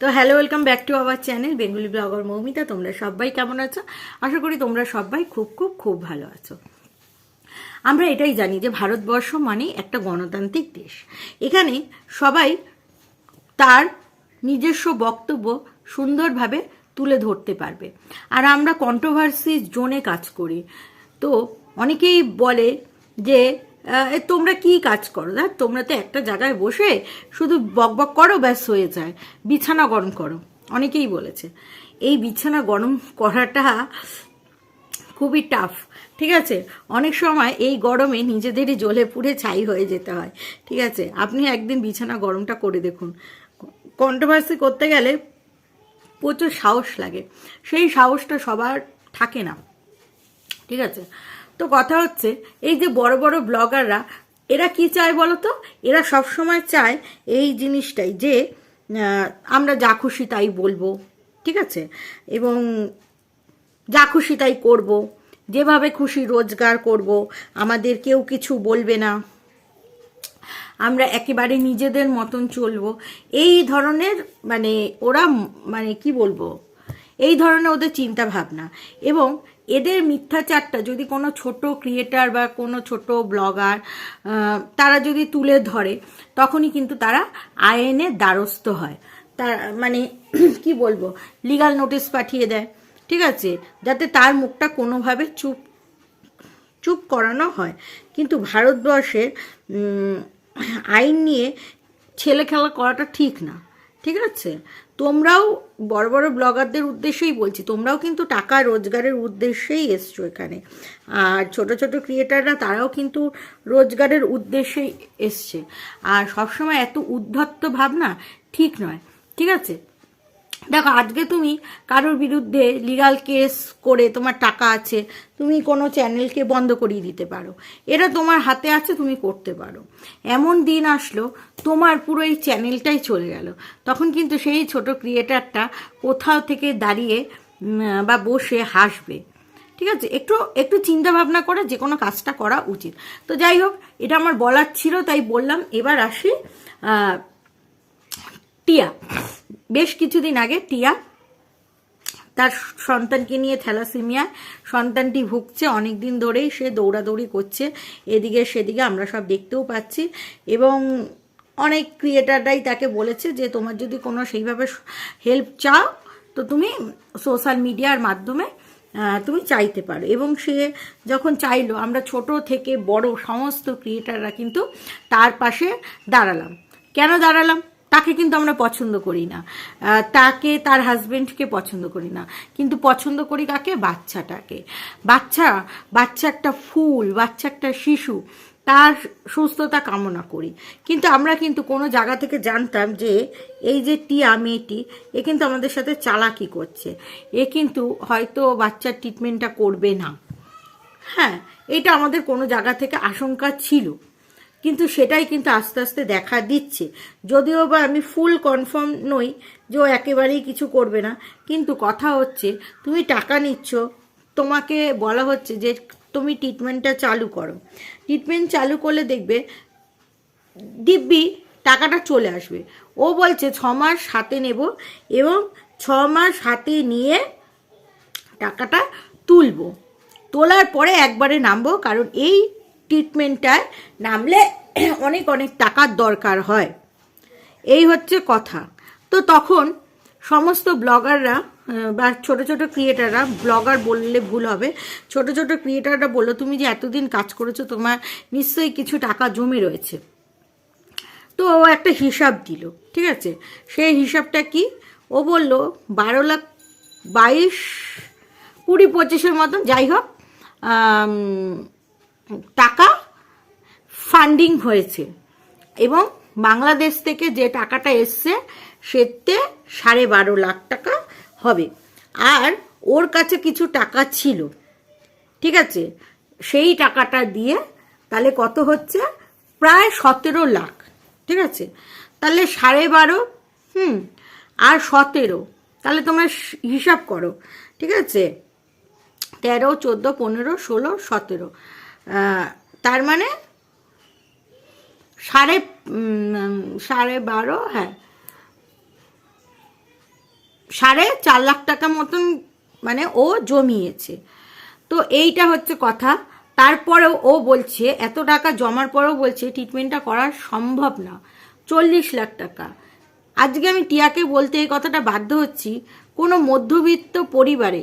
তো hello welcome back to our channel Bengali blogger Moumita তোমরা সবাই কেমন আছো? আশা করি তোমরা সবাই খুব খুব খুব ভালো আছো। আমরা এটাই জানি যে ভারতবর্ষ মানে একটা গণতান্ত্রিক দেশ। এখানে সবাই তার নিজস্ব বক্তব্য সুন্দরভাবে তুলে ধরতে পারবে। আর আমরা কন্ট্রোভার্সি জোনে কাজ করি। তো অনেকেই বলে যে তোমরা কি কাজ করো? দেখ, তোমরা তো একটা জায়গায় বসে শুধু বক বক করো, ব্যাস হয়ে যায়। বিছানা গরম করো, অনেকেই বলেছে। এই বিছানা গরম করাটা খুবই টাফ ঠিক আছে? অনেক সময় এই গরমে নিজেদেরই জ্বলে পুড়ে ছাই হয়ে যেতে হয়, ঠিক আছে? আপনি একদিন বিছানা গরমটা করে দেখুন। কন্ট্রোভার্সি করতে গেলে প্রচুর সাহস লাগে। সেই সাহসটা সবার থাকে না, ঠিক আছে? তো কথা হচ্ছে, এই যে বড় বড় ব্লগাররা, এরা কি চায় বলো তো এরা সবসময় চায় এই জিনিসটাই যে আমরা যা খুশি তাই বলব, ঠিক আছে? এবং যা খুশি তাই করব, যেভাবে খুশি রোজগার করব, আমাদের কেউ কিছু বলবে না। আমরা একেবারে নিজেদের মতন চলবো। এই ধরনের মানে ওরা মানে কি বলব? এই ধরনের ওদের চিন্তা ভাবনা এবং এদের মিথ্যাচারটা যদি কোনো ছোট ক্রিয়েটার বা কোনো ছোট ব্লগার তারা যদি তুলে ধরে, তখনই কিন্তু তারা আইনের দ্বারস্থ হয়। তার মানে কি বলব? লিগাল নোটিশ পাঠিয়ে দেয়, ঠিক আছে? যাতে তার মুখটা কোনোভাবে চুপ চুপ করানো হয়। কিন্তু ভারতবর্ষের আইন নিয়ে ছেলে খেলা করাটা ঠিক না। ঠিক আছে? তোমরাও বড় বড় ব্লগারদের উদ্দেশ্যেই বলছি, তোমরাও কিন্তু টাকা রোজগারের উদ্দেশ্যেই এসছো এখানে। আর ছোট ছোট ক্রিয়েটাররা তারাও কিন্তু রোজগারের উদ্দেশ্যেই এসছে। আর সবসময় এত উদ্ধত্ত ভাবনা ঠিক নয়, ঠিক আছে? দেখো, আজকে তুমি কারোর বিরুদ্ধে লিগাল কেস করে তোমার টাকা আছে, তুমি কোনো চ্যানেলকে বন্ধ করিয়ে দিতে পারো। এটা তোমার হাতে আছে, তুমি করতে পারো। এমন দিন আসলো, তোমার পুরো এই চ্যানেলটাই চলে গেল। তখন কিন্তু সেই ছোট ক্রিয়েটারটা কোথাও থেকে দাঁড়িয়ে বা বসে হাসবে। ঠিক আছে? একটু একটু চিন্তা ভাবনা করে যে কোনো কাজটা করা উচিত। তো যাই হোক, এটা আমার বলার ছিল, তাই বললাম। এবার আসি টিয়া। বেশ কিছুদিন আগে টিয়া তার সন্তানকে নিয়ে থ্যালাসিমিয়া, সন্তানটি ভুগছে অনেক দিন ধরেই, সে দৌড়াদৌড়ি করছে, এদিকে সেদিকে আমরা সব দেখতেও পাচ্ছি এবং অনেক ক্রিয়েটাররাই তাকে বলেছে যে তোমার যদি কোনো সেইভাবে হেল্প চাও, তো তুমি সোশ্যাল মিডিয়ার মাধ্যমে তুমি চাইতে পারো। এবং সে যখন চাইলো, আমরা ছোট থেকে বড় সমস্ত ক্রিয়েটাররা কিন্তু তার পাশে দাঁড়ালাম। কেন দাঁড়ালাম? তাকে কিন্তু আমরা পছন্দ করি না। তাকে, তার হাজবেন্ডকে পছন্দ করি না। কিন্তু পছন্দ করি কাকে? বাচ্চাটাকে। বাচ্চা বাচ্চা একটা ফুল, বাচ্চা একটা শিশু, তার সুস্থতা কামনা করি। কিন্তু আমরা কিন্তু কোনো জায়গা থেকে জানতাম যে, এই যে টিয়া মেয়েটি, এ কিন্তু আমাদের সাথে চালাকি করছে। এ কিন্তু হয়তো বাচ্চার ট্রিটমেন্টটা করবে না। হ্যাঁ এটা আমাদের কোনো জায়গা থেকে আশঙ্কা ছিল। কিন্তু সেটাই কিন্তু আস্তে আস্তে দেখা দিচ্ছে। যদিও বা আমি ফুল কনফার্ম নই যে ও একেবারেই কিছু করবে না, কিন্তু কথা হচ্ছে তুমি টাকা নিচ্ছ, তোমাকে বলা হচ্ছে যে তুমি ট্রিটমেন্টটা চালু করো। ট্রিটমেন্ট চালু করলে দেখবে দিব্যি টাকাটা চলে আসবে। ও বলছে ছ মাস হাতে নেব এবং ছ মাস হাতে নিয়ে টাকাটা তুলবো। তোলার পরে একবারে নামবো, কারণ এই ট্রিটমেন্টটায় নামলে অনেক অনেক টাকার দরকার হয়। এই হচ্ছে কথা। তো তখন সমস্ত ব্লগাররা বা ছোট ছোট ক্রিয়েটাররা ব্লগার বললে ভুল হবে, ছোট ছোট ক্রিয়েটাররা বলল, তুমি যে এতদিন কাজ করেছ, তোমার নিশ্চয়ই কিছু টাকা জমে রয়েছে। তো ও একটা হিসাব দিল, ঠিক আছে? সেই হিসাবটা কি? ও বলল, বারো লাখ বাইশ, কুড়ি পঁচিশের মতন, যাই হোক টাকা ফান্ডিং হয়েছে। এবং বাংলাদেশ থেকে যে টাকাটা এসছে, সেতে সাড়ে বারো লাখ টাকা হবে। আর ওর কাছে কিছু টাকা ছিল। ঠিক আছে? সেই টাকাটা দিয়ে তাহলে কত হচ্ছে? প্রায় সতেরো লাখ। ঠিক আছে? তাহলে সাড়ে বারো, হুম, আর সতেরো। তাহলে তোমরা হিসাব করো। ঠিক আছে? তেরো, চোদ্দ, পনেরো, ষোলো, সতেরো। তার মানে? সাড়ে সাড়ে বারো হ্যাঁ। সাড়ে চার লাখ টাকা মতন মানে ও জমিয়েছে। তো এইটা হচ্ছে কথা। তারপরেও ও বলছে, এত টাকা জমার পরেও বলছে ট্রিটমেন্টটা করা সম্ভব না। চল্লিশ লাখ টাকা। আজকে আমি টিয়াকে বলতে এই কথাটা বাধ্য হচ্ছি, কোনো মধ্যবিত্ত পরিবারে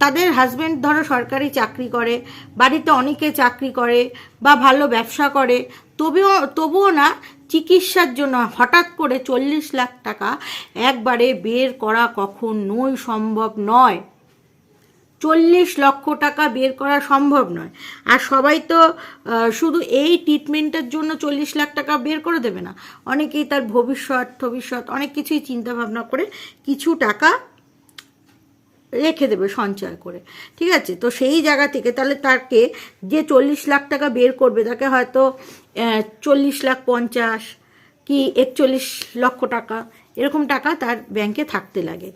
তাদের হাজব্যান্ড ধরো সরকারি চাকরি করে, বাড়িতে অনেকে চাকরি করে বা ভালো ব্যবসা করে, তবেও, তবুও না চিকিৎসার জন্য হঠাৎ করে চল্লিশ লাখ টাকা একবারে বের করা কখন কখনোই সম্ভব নয়। চল্লিশ লক্ষ টাকা বের করা সম্ভব নয়। আর সবাই তো শুধু এই ট্রিটমেন্টের জন্য চল্লিশ লাখ টাকা বের করে দেবে না। অনেকেই তার ভবিষ্যৎ ভবিষ্যৎ অনেক কিছুই চিন্তা ভাবনা করে কিছু টাকা রেখে দেবে সঞ্চয় করে, ঠিক আছে? তো সেই জায়গা থেকে তাহলে তাকে যে চল্লিশ লাখ টাকা বের করবে, তাকে হয়তো চল্লিশ লাখ পঞ্চাশ কি একচল্লিশ লক্ষ টাকা, এরকম টাকা তার ব্যাংকে থাকতে লাগে।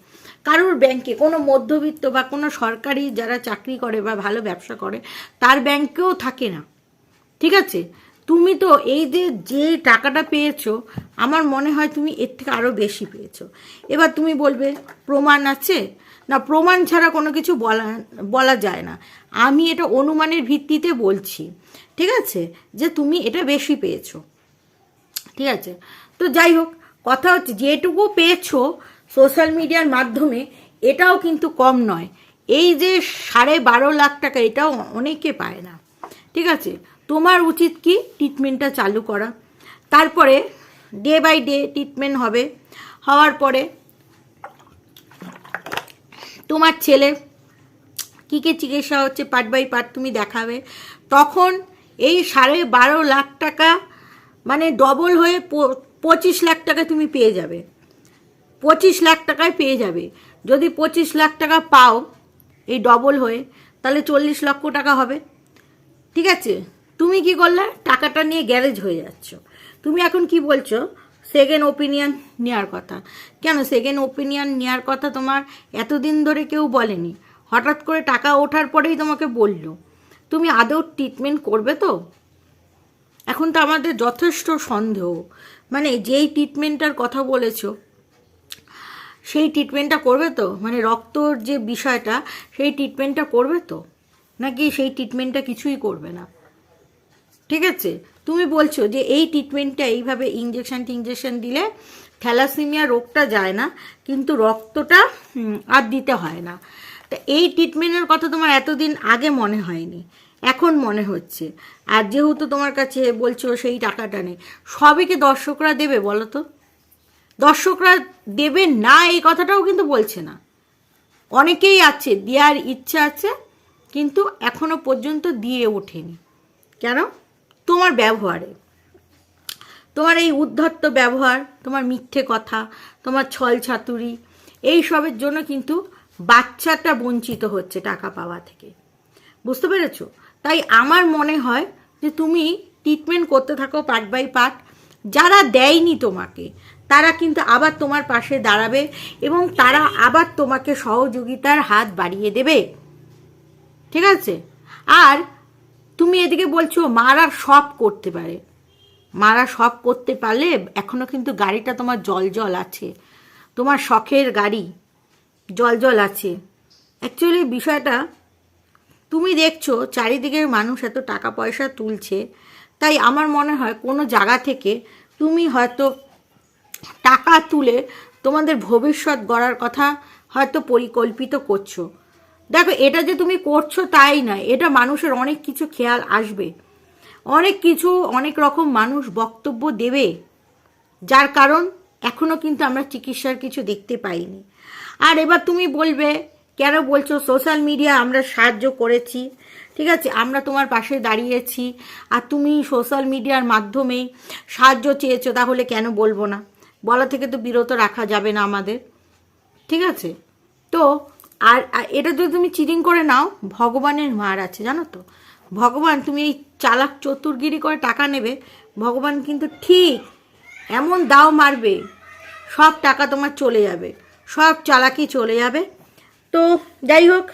কারোর ব্যাংকে, কোনো মধ্যবিত্ত বা কোনো সরকারি যারা চাকরি করে বা ভালো ব্যবসা করে, তার ব্যাংকেও থাকে না, ঠিক আছে? তুমি তো এই যে যে টাকাটা পেয়েছ, আমার মনে হয় তুমি এর থেকে আরও বেশি পেয়েছ। এবার তুমি বলবে, প্রমাণ আছে? না, প্রমাণ ছাড়া কোনো কিছু বলা বলা যায় না। আমি এটা অনুমানের ভিত্তিতে বলছি, ঠিক আছে? যে তুমি এটা বেশি পেয়েছ, ঠিক আছে? তো যাই হোক, কথা হচ্ছে যেটুকু পেয়েছ সোশ্যাল মিডিয়ার মাধ্যমে, এটাও কিন্তু কম নয়। এই যে সাড়ে বারো লাখ টাকা, এটাও অনেকে পায় না, ঠিক আছে? তোমার উচিত কি ট্রিটমেন্টটা চালু করা? তারপরে ডে বাই ডে ট্রিটমেন্ট হবে। হওয়ার পরে তোমার ছেলে কী কী চিকিৎসা হচ্ছে পার্ট বাই পার্ট তুমি দেখাবে। তখন এই সাড়ে বারো লাখ টাকা মানে ডবল হয়ে পঁচিশ লাখ টাকা তুমি পেয়ে যাবে। পঁচিশ লাখ টাকায় পেয়ে যাবে। যদি পঁচিশ লাখ টাকা পাও এই ডবল হয়ে, তাহলে চল্লিশ লক্ষ টাকা হবে। ঠিক আছে? তুমি কি করলে? টাকাটা নিয়ে গ্যারেজ হয়ে যাচ্ছ। তুমি এখন কি বলছো? সেকেন্ড ওপিনিয়ন নেওয়ার কথা। কেন? সেকেন্ড ওপিনিয়ন নেওয়ার কথা তোমার এতদিন ধরে কেউ বলেনি। হঠাৎ করে টাকা ওঠার পরেই তোমাকে বলল। তুমি আদৌ ট্রিটমেন্ট করবে তো? এখন তো আমাদের যথেষ্ট সন্দেহ। মানে যেই ট্রিটমেন্টটার কথা বলেছ, সেই ট্রিটমেন্টটা করবে তো? মানে রক্তর যে বিষয়টা, সেই ট্রিটমেন্টটা করবে তো? নাকি সেই ট্রিটমেন্টটা কিছুই করবে না? ঠিক আছে? তুমি বলছো যে এই ট্রিটমেন্টটা এইভাবে ইঞ্জেকশন টিঞ্জেকশন দিলে থ্যালাসিমিয়া রোগটা যায় না, কিন্তু রক্তটা আর দিতে হয় না। তা এই ট্রিটমেন্টের কথা তোমার এতদিন আগে মনে হয়নি, এখন মনে হচ্ছে। আর যেহেতু তোমার কাছে বলছো সেই টাকাটা নেই সবইকে দর্শকরা দেবে বলো তো? দর্শকরা দেবে না, এই কথাটাও কিন্তু বলছে না। অনেকেই আছে, দেওয়ার ইচ্ছা আছে, কিন্তু এখনও পর্যন্ত দিয়ে ওঠেনি। কেন? তোমার ব্যবহারে। তোমার এই উদ্ধত্ত ব্যবহার, তোমার মিথ্যে কথা, তোমার ছল ছাতুরি, এই সবের জন্য কিন্তু বাচ্চাটা বঞ্চিত হচ্ছে টাকা পাওয়া থেকে। বুঝতে পেরেছ? তাই আমার মনে হয় যে তুমি ট্রিটমেন্ট করতে থাকো পার্ট বাই পার্ট যারা দেয়নি তোমাকে, তারা কিন্তু আবার তোমার পাশে দাঁড়াবে এবং তারা আবার তোমাকে সহযোগিতার হাত বাড়িয়ে দেবে। ঠিক আছে? আর তুমি এদিকে বলছো মারা সব করতে পারে। মারা সব করতে পারলে এখনও কিন্তু গাড়িটা তোমার জল জল আছে। তোমার শখের গাড়ি জল জল আছে। অ্যাকচুয়ালি বিষয়টা, তুমি দেখছ চারিদিকের মানুষ এত টাকা পয়সা তুলছে, তাই আমার মনে হয় কোনো জায়গা থেকে তুমি হয়তো টাকা তুলে তোমাদের ভবিষ্যৎ গড়ার কথা হয়তো পরিকল্পিত করছ। দেখো, এটা যে তুমি করছ তাই নয়, এটা মানুষের অনেক কিছু খেয়াল আসবে। অনেক কিছু, অনেক রকম মানুষ বক্তব্য দেবে, যার কারণ এখনও কিন্তু আমরা চিকিৎসার কিছু দেখতে পাইনি। আর এবার তুমি বলবে, কেন বলছো সোশ্যাল মিডিয়া আমরা সাহায্য করেছি? ঠিক আছে, আমরা তোমার পাশে দাঁড়িয়েছি, আর তুমি সোশ্যাল মিডিয়ার মাধ্যমেই সাহায্য চেয়েছো, তাহলে কেন বলব না? বলা থেকে তো বিরত রাখা যাবে না আমাদের। ঠিক আছে? তো আর এটা যদি তুমি চিটিং করে নাও, ভগবানের মার আছে, জানো তো? ভগবান, তুমি এই চালাক চতুর্গিরি করে টাকা নেবে, ভগবান কিন্তু ঠিক এমন দাও মারবে, সব টাকা তোমার চলে যাবে, সব চালাকি চলে যাবে। তো যাই হোক,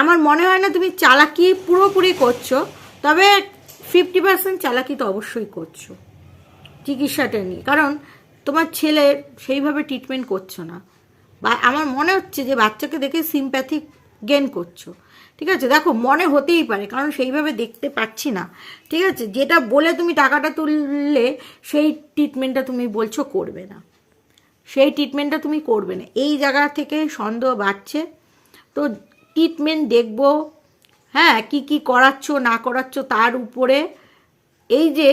আমার মনে হয় না তুমি চালাকি পুরোপুরি করছ, তবে ফিফটি পার্সেন্ট চালাকি তো অবশ্যই করছ, চিকিৎসাটা নিয়ে। কারণ তোমার ছেলের সেইভাবে ট্রিটমেন্ট করছ না। বা আমার মনে হচ্ছে যে বাচ্চাকে দেখে সিম্প্যাথিক গেন করছ। ঠিক আছে? দেখো, মনে হতেই পারে, কারণ সেইভাবে দেখতে পাচ্ছি না। ঠিক আছে? যেটা বলে তুমি টাকাটা তুললে, সেই ট্রিটমেন্টটা তুমি বলছো করবে না। সেই ট্রিটমেন্টটা তুমি করবে না। এই জায়গা থেকে সন্দেহ বাড়ছে। তো ট্রিটমেন্ট দেখব হ্যাঁ কি কি করাচ্ছ, না করাচ্ছ তার উপরে। এই যে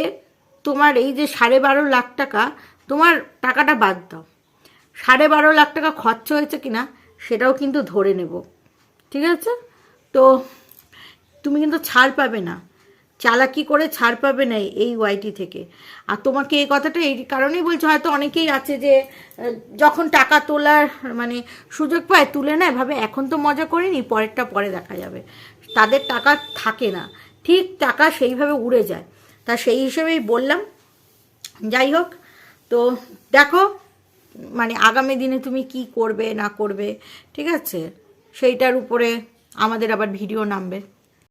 তোমার, এই যে সাড়ে বারো লাখ টাকা, তোমার টাকাটা বাদ দাও। সাড়ে বারো লাখ টাকা খরচা হয়েছে কিনা সেটাও কিন্তু ধরে নেব। ঠিক আছে? তো তুমি কিন্তু ছাড় পাবে না। চালাকি করে ছাড় পাবে না এই ওয়াইটি থেকে। আর তোমাকে এই কথাটা এই কারণেই বলছো, হয়তো অনেকেই আছে যে, যখন টাকা তোলার মানে সুযোগ পায়, তুলে নেয়, ভাবে এখন তো মজা করিনি, পরেরটা পরে দেখা যাবে। তাদের টাকা থাকে না। ঠিক টাকা সেইভাবে উড়ে যায়। তা সেই হিসেবেই বললাম। যাই হোক, তো দেখো মানে আগামী দিনে তুমি কি করবে, না করবে, ঠিক আছে? সেইটার উপরে আমাদের আবার ভিডিও নামবে।